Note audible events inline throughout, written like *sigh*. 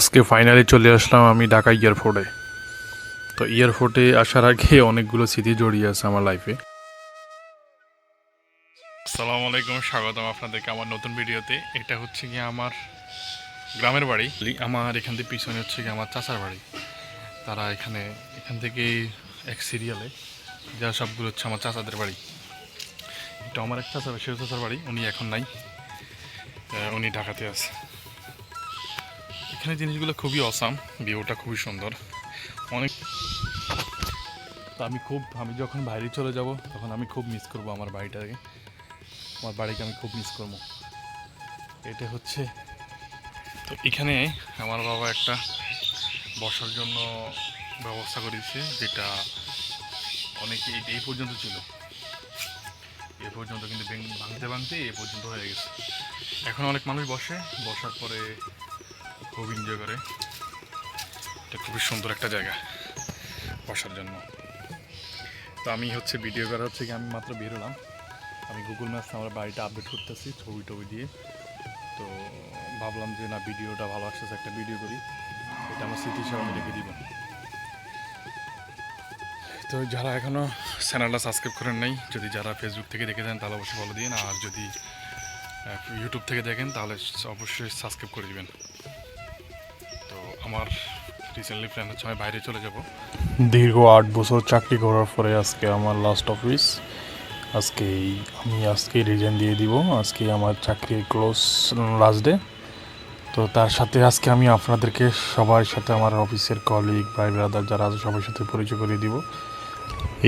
আজকে ফাইনালি চলে আসলাম আমি ঢাকা এয়ারপোর্টে তো এয়ারপোর্টে আসার আগে অনেকগুলো স্মৃতি জড়িয়ে আছে আমার লাইফে আসসালামু আলাইকুম, স্বাগতম আপনাদেরকে আমার নতুন ভিডিওতে। এটা হচ্ছে কি আমার গ্রামের বাড়ি। আমার এখান থেকে পিছনে হচ্ছে কি আমার চাচার বাড়ি। তারা এখানে, এখান থেকে এক সিরিয়ালে যা সবগুলো হচ্ছে আমার চাচাদের বাড়ি। এটা আমার এক চাচা সেও চাচার বাড়ি, উনি এখন নাই। উনি ঢাকাতে আছে। এখানে জিনিসগুলো খুবই অসাম ভিউটা খুবই সুন্দর। অনেক তো আমি খুব আমি যখন বাইরে চলে যাব, তখন আমি খুব মিস করব আমার বাড়িটাকে। আমার বাড়িকে আমি খুব মিস করব। এটা হচ্ছে তো এখানে আমার বাবা একটা বসার জন্য ব্যবস্থা করেছে, যেটা অনেকে এই- পর্যন্ত ছিল। এ পর্যন্ত কিন্তু ভেঙ- ভাঙতে ভাঙতে এ পর্যন্ত হয়ে গেছে। এখন অনেক মানুষ বসে, বসার পরে খুব এনজয় করে এটা খুবই সুন্দর একটা জায়গা বসার জন্য। তো আমি হচ্ছে ভিডিও করা হচ্ছে কি আমি মাত্র বের হলাম। আমি গুগল ম্যাপস আমার বাড়িটা আপডেট করতেছি, ছবি টবি দিয়ে। তো ভাবলাম যে না ভিডিওটা ভালো আসতেছে, একটা ভিডিও করি। এটা আমার স্মৃতি হিসাবে আমি রেখে দিব। তো যারা এখনও চ্যানেলটা সাবস্ক্রাইব করেন নাই, যদি যারা ফেসবুক থেকে দেখে দেন তাহলে অবশ্যই ফলো দিন আর যদি ইউটিউব থেকে দেখেন, তাহলে অবশ্যই সাবস্ক্রাইব করে দিবেন। আমার রিসেন্টলি হচ্ছে আমি বাইরে চলে যাব। দীর্ঘ আট বছর চাকরি করার পরে আজকে আমার লাস্ট অফিস আজকে আমি আজকে রিজেন দিয়ে দিব। আজকে আমার চাকরির ক্লোজ লাস্ট ডে তো তার সাথে আজকে আমি আপনাদেরকে সবার সাথে আমার অফিসের কলিগ ভাই ব্রাদার যারা আছে সবার সাথে পরিচয় করিয়ে দিব।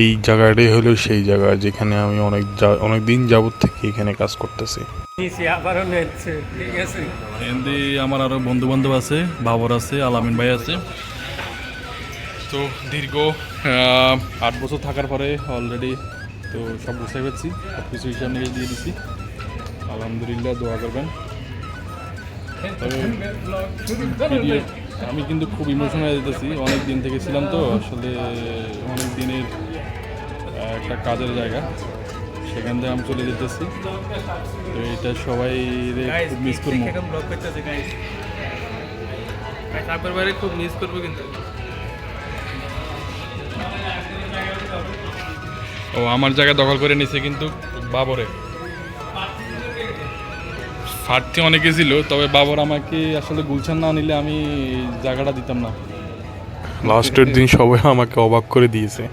এই জায়গাটাই হলো সেই জায়গা যেখানে আমি অনেক অনেক দিন যাবত থেকে এখানে কাজ করতেছি। এমনি আমার আরও বন্ধু বান্ধব আছে, বাবর আছে, আলামিন ভাই আছে। তো দীর্ঘ আট বছর থাকার পরে অলরেডি তো সব বুঝতে পেরেছি সব কিছু হিসাব নিয়ে দিয়ে দিছি। আলহামদুলিল্লাহ, দোয়া করবেন। তবে আমি কিন্তু খুব ইমোশনাল হয়ে যেতেছি, অনেক দিন থেকে ছিলাম তো, আসলে অনেক দিনের একটা কাজের জায়গা। সেখান থেকে আমি চলে যেতেছি। তো এটা সবাই খুব মিস করব। খুব মিস করব কিন্তু। ও আমার জায়গা দখল করে নিছে কিন্তু বাবরে। ফাটতে অনেকে ছিল তবে বাবর আমাকে আসলে গুলছান না নিলে আমি জায়গাটা দিতাম না। লাস্টের দিন সবাই আমাকে অবাক করে দিয়েছে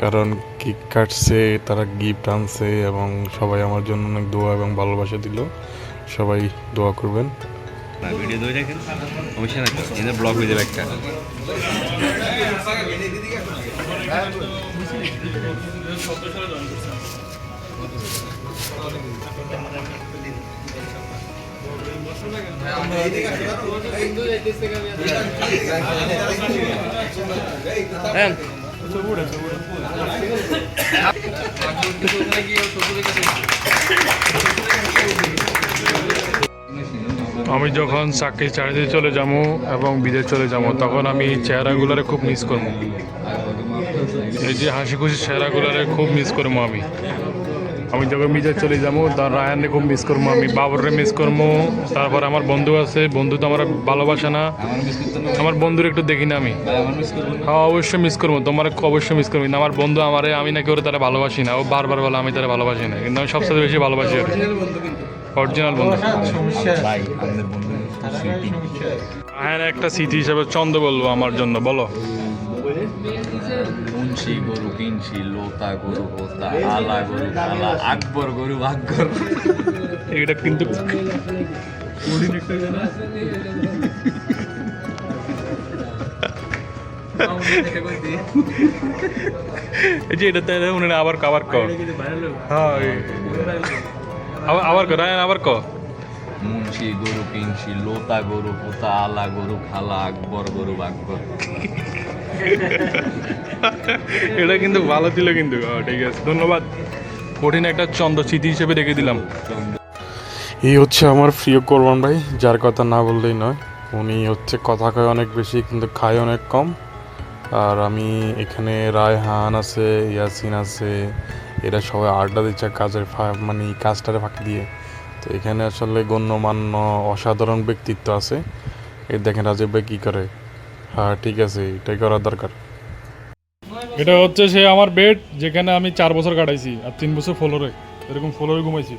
কারণ কেক কাটছে তারা গিফট আনছে এবং সবাই আমার জন্য অনেক দোয়া এবং ভালোবাসা দিল। সবাই দোয়া করবেন। না ভিডিও ধরে রাখেন সমস্যা নাই এদের ব্লগ হয়ে যাবে একটা। আমি যখন চাকরি চাকরিতে চলে যাব এবং বিদেশ চলে যাব, তখন আমি চেহারাগুলোরে খুব মিস করব। এই যে হাসি খুশি চেহারাগুলোরে খুব মিস করব আমি। আমি যখন বিদেশ চলে যাব তার রায়ানরে খুব মিস করব আমি বাবররে মিস করব। তারপর আমার বন্ধু আছে বন্ধু তো আমার ভালোবাসে না। আমার বন্ধুর একটু দেখি না আমি। হ্যাঁ অবশ্যই মিস করব তোমার অবশ্যই মিস করব। আমার বন্ধু আমারে আমি নাকি ওরা তারা ভালোবাসি না। ও বারবার বলে আমি তারা ভালোবাসি না। কিন্তু আমি সবচেয়ে বেশি ভালোবাসি ওকে অরিজিনাল বন্ধু হ্যাঁ একটা স্মৃতি হিসাবে চন্দ বলব আমার জন্য বলো। মুন্সি গরু কিনছি লোতা গরু হোতা আলা গরু আলা আকবর গরু আকবর এটা কিন্তু যে এটা তাই উনি আবার আবার ক হ্যাঁ আবার ক রায়ন আবার ক মুন্সি গরু কিনছি লোতা গরু হোতা আলা গরু খালা আকবর গরু আকবর *laughs* এটা কিন্তু ভালো ছিল কিন্তু। ঠিক আছে। ধন্যবাদ। কঠিন একটা চন্দ্র স্মৃতি হিসেবে রেখে দিলাম। এই হচ্ছে আমার প্রিয় কোরবান ভাই, যার কথা না বললেই নয়। উনি হচ্ছে কথা কয় অনেক বেশি, কিন্তু খায় অনেক কম। আর আমি এখানে রায়হান আছে, ইয়াসিন আছে, এরা সবাই আড্ডা দিচ্ছে কাজের মানে কাজটারে ফাঁকি দিয়ে। তো এখানে আসলে গণ্যমান্য অসাধারণ ব্যক্তিত্ব আছে। এই দেখেন রাজীব ভাই কী করে। হ্যাঁ ঠিক আছে এটাই করার দরকার। এটা হচ্ছে সে আমার বেড যেখানে আমি চার বছর কাটাইছি আর তিন বছর ফ্লোরে এরকম ফ্লোরে ঘুমাইছি।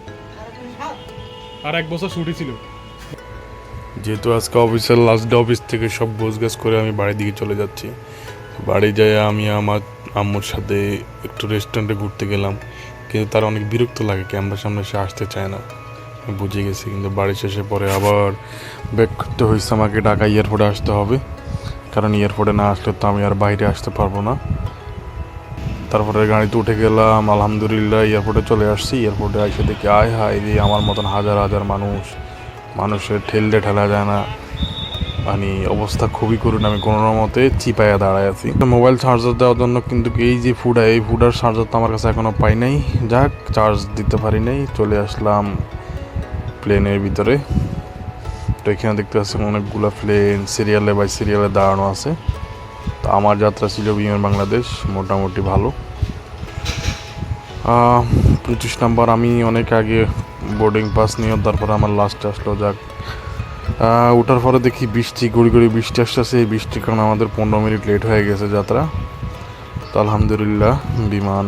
আর এক বছর ছুটি ছিল। যেহেতু আজকে অফিসের লাস্ট ডে অফিস থেকে সব গোছ গাছ করে আমি বাড়ির দিকে চলে যাচ্ছি। বাড়ি যাই আমি আমার আম্মুর সাথে একটু রেস্টুরেন্টে ঘুরতে গেলাম। কিন্তু তার অনেক বিরক্ত লাগে ক্যামেরার সামনে সে আসতে চায় না। আমি বুঝে গেছি কিন্তু বাড়ি শেষে পরে আবার ব্যাক করতে হয়েছে আমাকে ঢাকা এয়ারপোর্টে আসতে হবে। কারণ এয়ারপোর্টে না আসলে তো আমি আর বাইরে আসতে পারব না। তারপরে গাড়িতে উঠে গেলাম, আলহামদুলিল্লাহ এয়ারপোর্টে চলে আসছি। এয়ারপোর্টে এসে দেখি, আয় হায় রে, আমার মতন হাজার হাজার মানুষ। মানুষের ঠেললে ঠেলা যায় না। মানে অবস্থা খুবই করুন আমি কোনো মতে চিপাইয়া দাঁড়ায় আছি। মোবাইল চার্জার দেওয়ার জন্য কিন্তু এই যে ফুডা, এই ফুডার চার্জার তো আমার কাছে এখনও পাই নাই। যাক চার্জ দিতে পারি নাই, চলে আসলাম প্লেনের ভিতরে। তো এখানে দেখতে পাচ্ছেন অনেকগুলো প্লেন সিরিয়ালে বাই সিরিয়ালে দাঁড়ানো আছে। তো আমার যাত্রা ছিল বিমান বাংলাদেশ, মোটামুটি ভালো। পঁচিশ নাম্বার, আমি অনেক আগে বোর্ডিং পাস নিয়ে, তারপরে আমার লাস্টে আসলো, যাক। ওঠার পরে দেখি বৃষ্টি, গুড়ি গুড়ি বৃষ্টি আসতেছে, এই বৃষ্টির কারণে আমাদের পনেরো মিনিট লেট হয়ে গেছে যাত্রা। তো আলহামদুলিল্লাহ, বিমান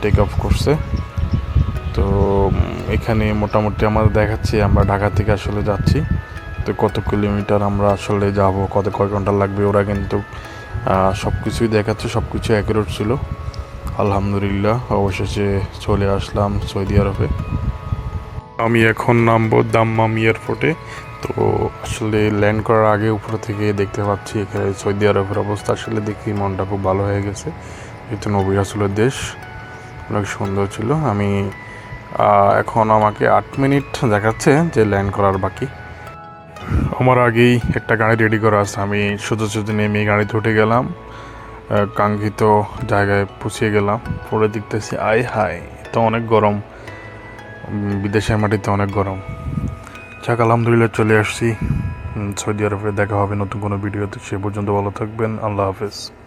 টেক অফ করছে। তো এখানে মোটামুটি আমাদের দেখাচ্ছে, আমরা ঢাকা থেকে আসলে যাচ্ছি। তো কত কিলোমিটার আমরা আসলে যাব, কত, কয় ঘণ্টা লাগবে, ওরা কিন্তু সব কিছুই দেখাচ্ছে সব কিছু অ্যাকুরেট ছিল। আলহামদুলিল্লাহ, অবশেষে চলে আসলাম সৌদি আরবে। আমি এখন নামবো দাম্মাম এয়ারপোর্টে। তো আসলে ল্যান্ড করার আগে উপর থেকে দেখতে পাচ্ছি, এখানে সৌদি আরবের অবস্থা আসলে দেখি মনটা খুব ভালো হয়ে গেছে। যেহেতু নবী রাসুলের দেশ, অনেক সুন্দর ছিল। আমি এখন আমাকে আট মিনিট দেখাচ্ছে যে ল্যান্ড করার বাকি। আমার আগেই একটা গাড়ি রেডি করা আছে। আমি শুধু শুধু নেমে গাড়িতে উঠে গেলাম কাঙ্ক্ষিত জায়গায় পৌঁছে গেলাম। পরে দেখতেছি আই হাই তো অনেক গরম। বিদেশের মাটিতে অনেক গরম। যাক, আলহামদুলিল্লাহ চলে আসছি। সৌদি আরবে দেখা হবে নতুন কোনো ভিডিওতে। সে পর্যন্ত ভালো থাকবেন। আল্লাহ হাফেজ।